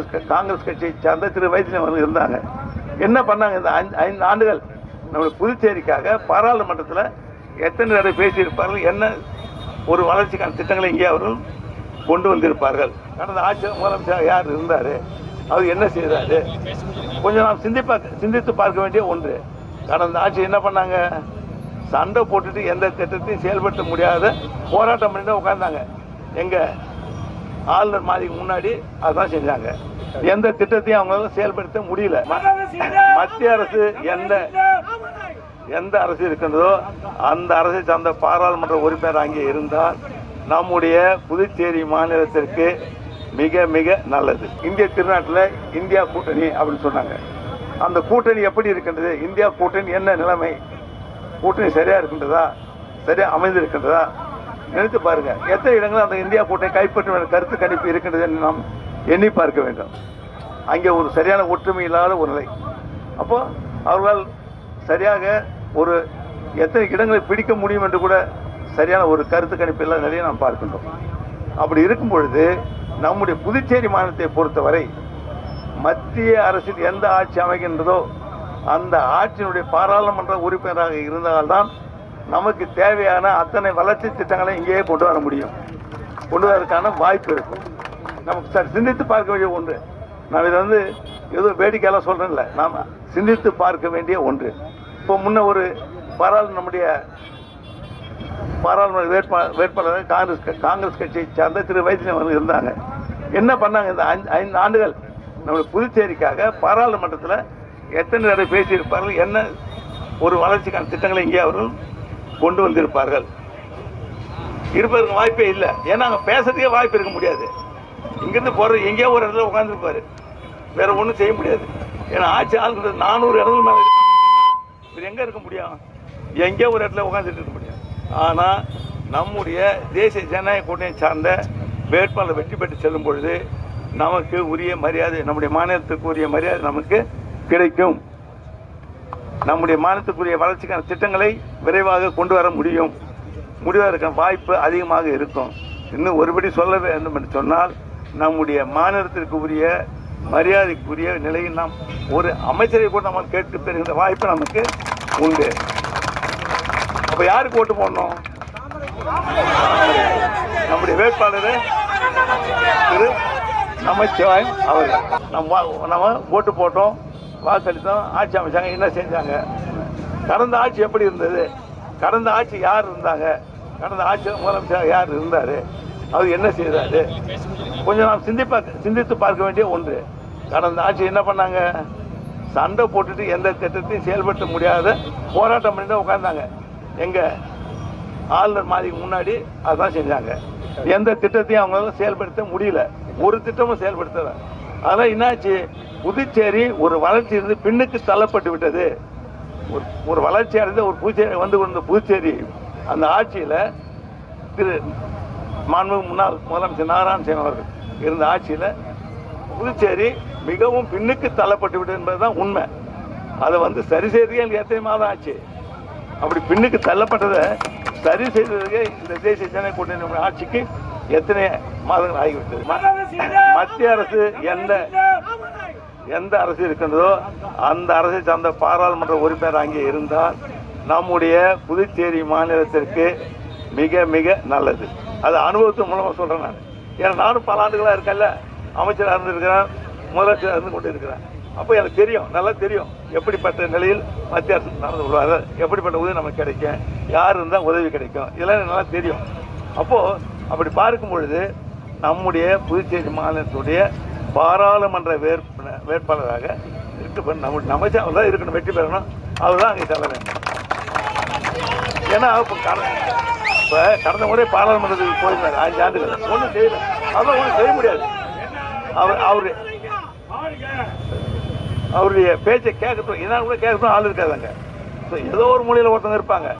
காங்கிரஸ் க- காங்கிரஸ் கட்சியை சார்ந்த திரு வைத்தியம் அவர்கள் இருந்தாங்க. என்ன பண்ணாங்க? இந்த ஐந்து ஐந்து ஆண்டுகள் நம்முடைய புதுச்சேரிக்காக பாராளுமன்றத்தில் எத்தனை தடவை பேசியிருப்பார்கள்? என்ன ஒரு வளர்ச்சிக்கான திட்டங்களை இங்கே அவர்கள் கொண்டு வந்திருப்பார்கள்? கடந்த ஆட்சி முதலமைச்சர் யார் இருந்தார்? அவர் என்ன செய்தார்? கொஞ்சம் நாம் சிந்திப்பா சிந்தித்து பார்க்க வேண்டிய ஒன்று. கடந்த ஆட்சி என்ன பண்ணாங்க? சண்டை போட்டுட்டு எந்த திட்டத்தையும் செயல்படுத்த முடியாத போராட்டம் பண்ணிட்டு உட்காந்தாங்க எங்கள் ஆளுநர் மாதிரிக்கு முன்னாடி அதான் செஞ்சாங்க. எந்த திட்டத்தையும் அவங்களால செயல்படுத்த முடியல. மத்திய அரசு எந்த எந்த அரசு இருக்கின்றதோ அந்த அரசை சார்ந்த பாராளுமன்ற உறுப்பினர் அங்கே இருந்தால் நம்முடைய புதுச்சேரி மாநிலத்திற்கு மிக மிக நல்லது. இந்திய திருநாட்டில் இந்தியா கூட்டணி அப்படின்னு சொன்னாங்க. அந்த கூட்டணி எப்படி இருக்கின்றது? இந்தியா கூட்டணி என்ன நிலைமை? கூட்டணி சரியா இருக்கின்றதா? சரியா அமைந்திருக்கின்றதா? நினைத்து பாருங்க. எத்தனை இடங்கள் அந்த இந்தியா கூட்டை கைப்பற்றும் வேண்டிய கருத்து கணிப்பு இருக்கின்றது என்று நாம் எண்ணி பார்க்க வேண்டும். அங்கே ஒரு சரியான ஒற்றுமை இல்லாத ஒரு நிலை. அப்போ அவர்களால் சரியாக ஒரு எத்தனை இடங்களை பிடிக்க முடியும் என்று கூட சரியான ஒரு கருத்து கணிப்பு இல்லாத நிலையை நாம் பார்க்கின்றோம். அப்படி இருக்கும் பொழுது நம்முடைய புதுச்சேரி மாநிலத்தை பொறுத்தவரை மத்திய அரசில் எந்த ஆட்சி அமைகின்றதோ அந்த ஆட்சியினுடைய பாராளுமன்ற உறுப்பினராக இருந்தால்தான் நமக்கு தேவையான அத்தனை வளர்ச்சி திட்டங்களை இங்கேயே கொண்டு வர முடியும். கொண்டு வரதுக்கான வாய்ப்பு இருக்கும் நமக்கு சார் சிந்தித்து பார்க்க வேண்டிய ஒன்று. நான் இதை வந்து ஏதோ வேடிக்கையெல்லாம் சொல்கிறேன்ல நாம் சிந்தித்து பார்க்க வேண்டிய ஒன்று. இப்போ முன்ன ஒரு பாராளு நம்முடைய பாராளுமன்ற வேட்பாளர் வேட்பாளர் காங்கிரஸ் காங்கிரஸ் கட்சியை சார்ந்த திரு வைத்தியம் இருந்தாங்க. என்ன பண்ணாங்க? இந்த அஞ்சு ஐந்து ஆண்டுகள் நம்முடைய புதுச்சேரிக்காக பாராளுமன்றத்தில் எத்தனை தடவை பேசியிருப்பார்கள்? என்ன ஒரு வளர்ச்சிக்கான திட்டங்களை இங்கே அவர்கள் கொண்டு வந்திருப்பார்கள். இருப்பதற்கு வாய்ப்பே இல்லை. ஏன்னா அங்கே பேசுறதுக்கே வாய்ப்பு இருக்க முடியாது. இங்கேருந்து போகிறது எங்கேயோ ஒரு இடத்துல உட்காந்துருப்பாரு வேற ஒன்றும் செய்ய முடியாது. ஏன்னா ஆட்சி ஆளுங்கிறது நானூறு இடங்கள் மேலே இவர் எங்கே இருக்க முடியும்? எங்கேயோ ஒரு இடத்துல உட்காந்துட்டு இருக்க முடியும். ஆனால் நம்முடைய தேசிய ஜனநாயக கூட்டணி சார்ந்த வேட்பாளர் வெற்றி பெற்று செல்லும் பொழுது நமக்கு உரிய மரியாதை நம்முடைய மாநிலத்துக்கு உரிய மரியாதை நமக்கு கிடைக்கும். நம்முடைய மாநிலத்துக்குரிய வளர்ச்சிக்கான திட்டங்களை விரைவாக கொண்டு வர முடியும். முடிவதற்கான வாய்ப்பு அதிகமாக இருக்கும். இன்னும் ஒருபடி சொல்ல வேண்டும் என்று சொன்னால் நம்முடைய மாநிலத்திற்கு உரிய மரியாதைக்குரிய நிலையில் நாம் ஒரு அமைச்சரை கூட நம்ம கேட்டு பெறுகின்ற வாய்ப்பு நமக்கு உண்டு. அப்ப யாருக்கு ஓட்டு போடணும்? நம்முடைய வேட்பாளர் திரு நமச்சிவாயம் அவர்கள். நம்ம வா- நம்ம ஓட்டு போட்டோம் வாக்களித்தோம் ஆட்சி அமைச்சாங்க என்ன செஞ்சாங்க? கடந்த ஆட்சி எப்படி இருந்தது? கடந்த ஆட்சி யார் இருந்தாங்க? கடந்த ஆட்சி முதலமைச்சர் யார் இருந்தார்? அவர் என்ன செய்தார்? கொஞ்சம் நாம் சிந்திப்பா சிந்தித்து பார்க்க வேண்டிய ஒன்று. கடந்த ஆட்சி என்ன பண்ணாங்க? சண்டை போட்டுட்டு எந்த திட்டத்தையும் செயல்படுத்த முடியாத போராட்டம் பண்ணிட்டு உட்காந்தாங்க எங்கள் ஆளுநர் மாதிரி முன்னாடி அதான் செஞ்சாங்க. எந்த திட்டத்தையும் அவங்களால செயல்படுத்த முடியல. ஒரு திட்டமும் செயல்படுத்தலை. அதனால் என்னாச்சு? புதுச்சேரி ஒரு வளர்ச்சி இருந்து பின்னுக்கு தள்ளப்பட்டு விட்டது. ஒரு ஒரு வளர்ச்சி அடைந்த ஒரு புதுச்சேரி வந்து கொண்ட புதுச்சேரி அந்த ஆட்சியில் திரு மாண்புமிகு முன்னாள் முதலமைச்சர் நாராயணசாமி அவர்கள் இருந்த ஆட்சியில் புதுச்சேரி மிகவும் பின்னுக்கு தள்ளப்பட்டு விட்டது என்பதுதான் உண்மை. அதை வந்து சரி செய்யறதுக்கே எனக்கு எத்தனை மாதம் ஆச்சு. அப்படி பின்னுக்கு தள்ளப்பட்டதை சரி செய்ததுக்கே இந்த தேசிய ஜனநாயக கூட்டணி ஆட்சிக்கு எத்தனை மாதங்கள் ஆகிவிட்டது? மத்திய அரசு எந்த எந்த அரசு இருக்கின்றதோ அந்த அரசை சார்ந்த பாராளுமன்ற உறுப்பினர் அங்கே இருந்தால் நம்முடைய புதுச்சேரி மாநிலத்திற்கு மிக மிக நல்லது. அது அனுபவத்தின் மூலமாக சொல்கிறேன் நான். ஏன்னா நானும் பல ஆண்டுகளாக இருக்கேன்ல. அமைச்சராக இருந்திருக்கிறேன் முதலமைச்சராக இருந்து கொண்டு இருக்கிறேன் அப்போ எனக்கு தெரியும் நல்லா தெரியும் எப்படிப்பட்ட நிலையில் மத்திய அரசு நடந்து கொள்வாங்க எப்படிப்பட்ட உதவி நமக்கு கிடைக்கும் யார் இருந்தால் உதவி கிடைக்கும் இதெல்லாம் எனக்கு நல்லா தெரியும். அப்போது அப்படி பார்க்கும் பொழுது நம்முடைய புதுச்சேரி மாநிலத்துடைய பாராளுமன்ற வேட்பு வேட்பாளராக இருக்க. நம்ம அமைச்சர் அவர் தான் இருக்கணும் வெற்றி பெறணும். அவர் தான் அங்கே செல்ல வேண்டும். ஏன்னா இப்போ கடந்த இப்போ கடந்த முறை பாராளுமன்றத்துக்கு போயிருந்தார். அஞ்சு ஆண்டுகள். ஒன்றும் செய்யல. அதெல்லாம் ஒன்றும் செய்ய முடியாது. அவர் அவர் அவருடைய பேச்சை கேட்கட்டும். என்னால் கூட கேட்கட்டும். ஆள் இருக்காதாங்க ஏதோ ஒரு மொழியில் ஒருத்தவங்க இருப்பாங்க.